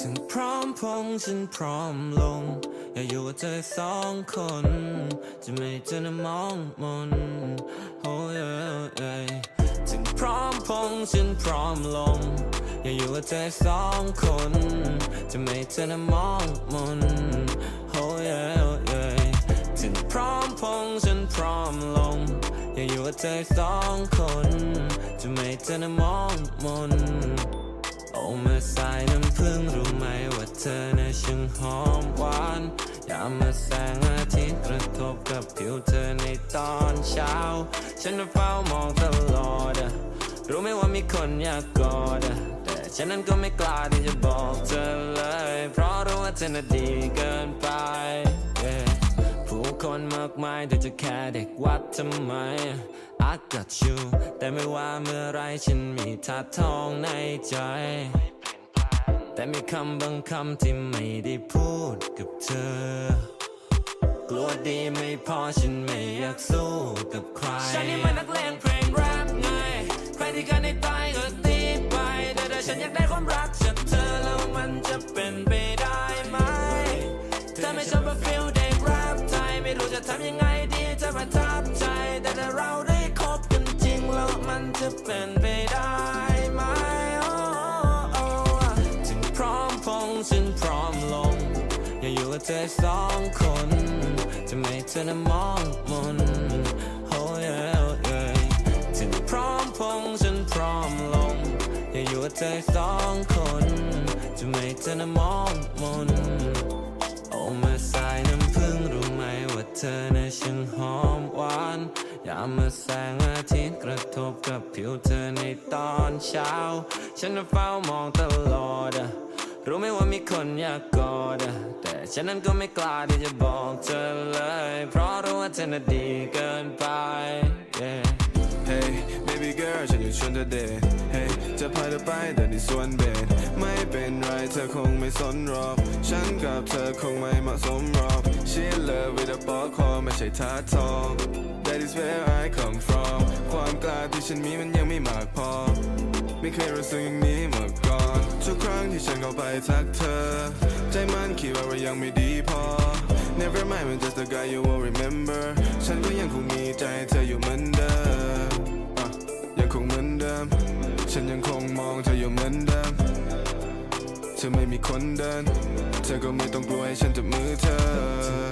ถึงพร้อมพงฉันพร้อมลง อย่าอยู่กับเธอสองคน จะไม่เธอนะมองมนโอ้ยเอ้ยถึงพร้อมพงฉันพร้อมลง อย่าอยู่กับเธอสองคน จะไม่เธอนะมองมนโอ้ยเอ้ยถึงพร้อมพงฉันพร้อมลง อย่าอยู่กับเธอสองคน จะไม่ให้เธอนะมองมน โอเมื่อสายน้ำพึ่งรู้ไหมว่าเธอน่ะช่างหอมหวานยามมื่อแสงอาทิตย์กระทบกับผิวเธอในตอนเช้า ฉันเฝ้ามองตลอดอะรู้ไหมว่ามีคนอยากกอดอะแต่ฉันนั้นก็ไม่กล้าที่จะบอกเธอเลย เพราะรู้ว่าเธอน่ะดีเกินไป yeah ผู้คนมากมายเธอจะแค่เด็กวัดทำไม I got you แต่ไม่ว่าเมื่อไรฉันมีท่าทองในใจ แต่มีคำบางคำที่ไม่ได้พูดกับเธอกลัวดีไม่พอฉันไม่อยากสู้กับใคร ฉันนี่มันนักเลงเพลงแรปไง ใครที่กันให้ตายก็ตีไปแต่ถ้าฉันอยากได้ความรักจากเธอแล้วมันจะเป็นไปได้ไหมเธอไม่ชอบฟิลเด็กแรปไทยไม่รู้จะทำยังไงดีจะประทับ เป็นไปได้ไหมโอ้โอ้ถึงพร้อมพงฉันพร้อมลง อย่าอยู่กับเธอสองคน จะไม่เธอนะมองมนโอ้ยเอ้ยถึงพร้อมพงฉันพร้อมลง อย่าอยู่กับเธอสองคน จะไม่เธอนะมองมนโอ้มื่อสายน้ำพึ่งรู้ไหมว่าเธอนะช่างหอมหวานยามมื่อแสงอาทิตย์ ทบกับผิวเธอในตอนเช้า ฉันเฝ้ามองตลอดอะรู้ไหมว่ามีคนอยากกอดอะแต่ฉันนั้นก็ไม่กล้าที่จะบอกเธอเลย เพราะรู้ว่าเธอน่ะดีเกินไป yeah Hey baby girl ฉันอยู่ชวนเธอเดท Hey จะพาเธอไปเดินในสวนเบนไม่เป็นไรเธอคงไม่สนหรอก ฉันกับเธอคงไม่เหมาะสมหรอก She love with a ปอกคอไม่ใช่ท่าทอง That is where I come from ฉันมีมันยังไม่มากพอ ไม่เคยรู้สึกอย่างนี้มาก่อนทุกครั้งที่ฉันเข้าไปทักเธอ ใจมันคิดว่าเรายังไม่ดีพอ Never mind I'm just a guy you will remember ฉันก็ยังคงมีใจเธอ อไม่มีคนเดิน เธอก็ไม่ต้องกลัวให้ฉันจับมือเธอ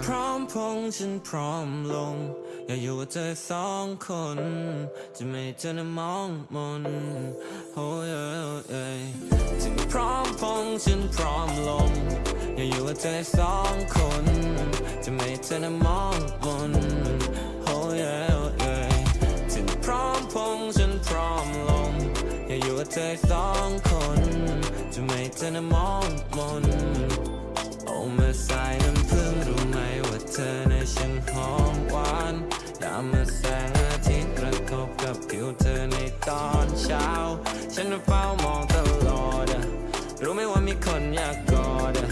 พร้อมพงฉันพร้อมลง อย่าอยู่กับเธอสองคน จะไม่เธอนะมองมนโอ้ยเอ้ยถึงพร้อมพงฉันพร้อมลง อย่าอยู่กับเธอสองคน จะไม่เธอนะมองมนโอ้ย อยู่กับเธอสองคน จะไม่เธอนะมองมนโอ้มาสายน้ำพึ่งรู้ไหมว่าเธอในะช่างหอมหวานยามมาแสงอาทิตย์กระทบกับผิวเธอในตอนเช้า ฉันเฝ้ามองตลอดอะรู้ไหมว่ามีคนอยากกอดอะ